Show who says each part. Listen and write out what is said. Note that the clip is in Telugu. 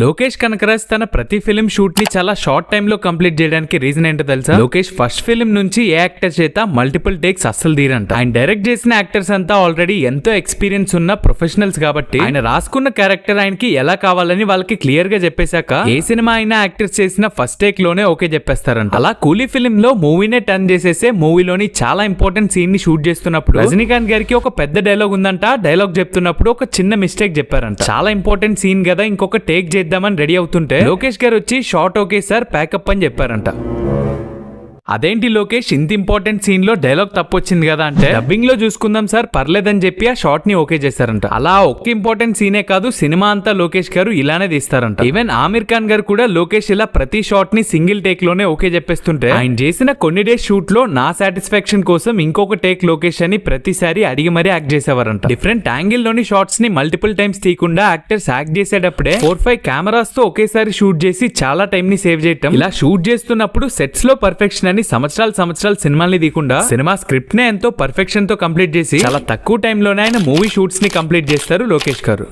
Speaker 1: లోకేష్ కనకరాజ్ తన ప్రతి ఫిలిం షూట్ని చాలా షార్ట్ టైమ్లో కంప్లీట్ చేయడానికి రీజన్ ఏంటో తెలుసా? లోకేష్ ఫస్ట్ ఫిలిం నుంచి ఏ యాక్టర్ చేత మల్టిపుల్ టేక్స్ అస్సలు తీరంట. ఆయన డైరెక్ట్ చేసిన యాక్టర్స్ అంతా ఆల్రెడీ ఎంతో ఎక్స్పీరియన్స్ ఉన్న ప్రొఫెషనల్స్ కాబట్టి ఆయన రాసుకున్న క్యారెక్టర్ ఆయనకి ఎలా కావాలని వాళ్ళకి క్లియర్గా చెప్పేశాక ఏ సినిమా అయినా యాక్టర్స్ చేసిన ఫస్ట్ టేక్లోనే ఓకే చెప్పేస్తారంట. అలా కూలీ ఫిలిం లో మూవీనే టర్న్ చేసేసే మూవీలోని చాలా ఇంపార్టెంట్ సీన్ని షూట్ చేస్తున్నప్పుడు రజనీకాంత్ గారికి ఒక పెద్ద డైలాగ్ ఉందంట. డైలాగ్ చెప్తున్నప్పుడు ఒక చిన్న మిస్టేక్ చెప్పారంట. చాలా ఇంపార్టెంట్ సీన్ కదా ఇంకొక టేక్ చేద్దామని రెడీ అవుతుంటే లోకేష్ గారు వచ్చి షార్ట్ ఓకే సార్ ప్యాకప్ అని చెప్పారంట. అదేంటి లోకేష్? ఇంత ఇంపార్టెంట్ సీన్లో డైలాగ్ తప్పొచ్చింది కదా అంటే డబ్బింగ్లో చూసుకుందాం సార్ పర్లేదని చెప్పి ఆ షార్ట్ని ఓకే చేశారంట అలా ఒక్క ఇంపార్టెంట్ సీనే కాదు సినిమా అంతా లోకేష్ గారు ఇలానే తీస్తారంట. ఈవెన్ ఆమిర్ ఖాన్ గారు కూడా లోకేష్ ఇలా ప్రతి షార్ట్ని సింగిల్ టేక్లోనే ఓకే చెప్పేస్తుంటే ఆయన చేసిన కొన్ని డేస్ షూట్లో నా సాటిస్ఫాక్షన్ కోసం ఇంకొక టేక్ లోకేష్ అని ప్రతిసారి అడిగి మరీ యాక్ట్ చేసేవారంట. డిఫరెంట్ యాంగిల్లోని షార్ట్స్ని మల్టిపుల్ టైమ్స్ తీయకుండా యాక్టర్స్ యాక్ట్ చేసేటప్పుడే ఫోర్ ఫైవ్ కెమెరాస్తో ఒకేసారి షూట్ చేసి చాలా టైం ని సేవ్ చేయటం. ఇలా షూట్ చేస్తున్నప్పుడు సెట్స్లో పర్ఫెక్షన్ కానీ సంవత్సరాలు సంవత్సరాలు సినిమాల్ని తీయకుండా సినిమా స్క్రిప్ట్ నే ఎంతో పర్ఫెక్షన్తో కంప్లీట్ చేసి చాలా తక్కువ టైంలోనే ఆయన మూవీ షూట్స్ని కంప్లీట్ చేస్తారు లోకేష్ గారు.